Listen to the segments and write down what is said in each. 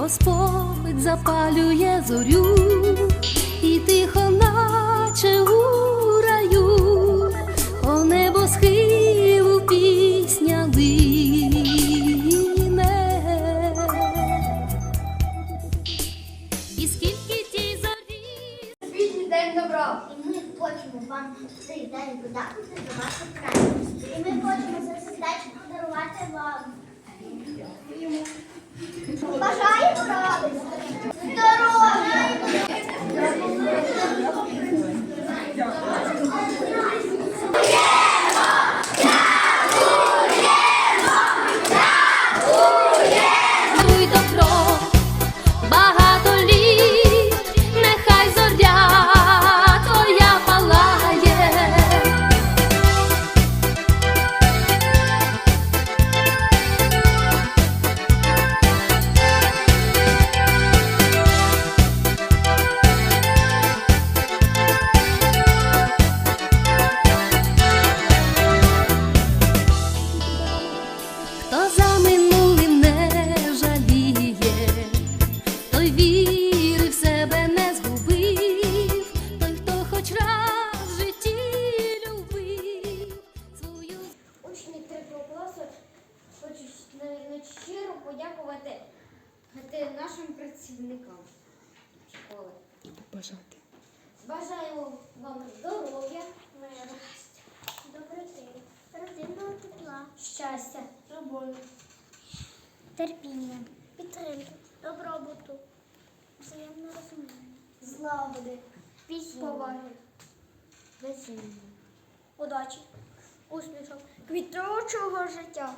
Господь запалює зорю, і тихо, наче у раю, по небосхилу пісня лине. І скільки тій зорі Світлий день добра. І ми хочемо вам цей день подати до ваших країн. І ми хочемо за сердечко подарувати вам. Бажаємо подякувати нашим працівникам школи. Бажати. Бажаємо вам здоров'я, миру, доброти, родинного тепла, щастя, любові, терпіння, підтримки, добробуту, взаємного розуміння, злагоди, поваги, весілля, удачі, успіхів, квітучого життя.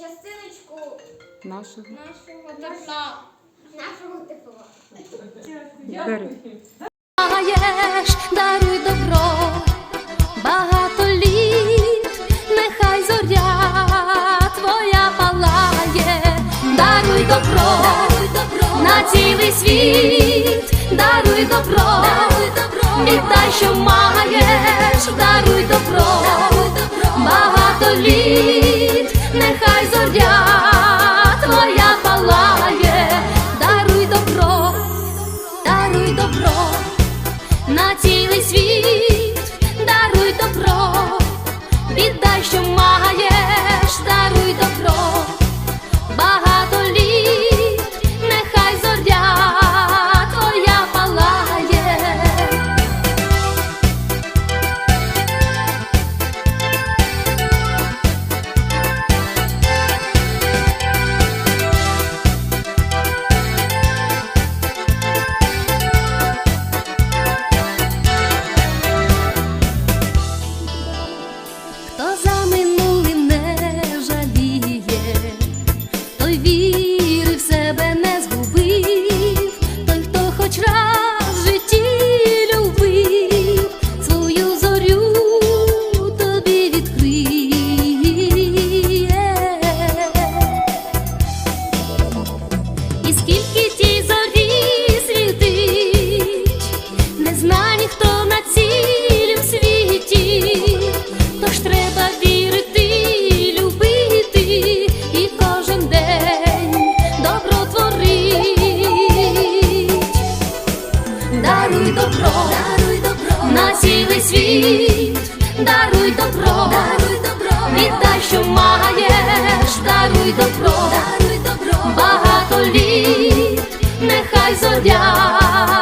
Частиночку Нашого. нашого тепла. Нашого тепла. Маєш, даруй добро, багато літ, нехай зоря твоя палає, даруй добро, на цілий світ, даруй добро, віддай, що маєш, даруй добро, багато літ, нехай зоря твоя палає, даруй добро, даруй добро на цілий світ, даруй добро, даруй добро, віддай, що маєш, даруй добро, даруй добро, багато літ, нехай зоря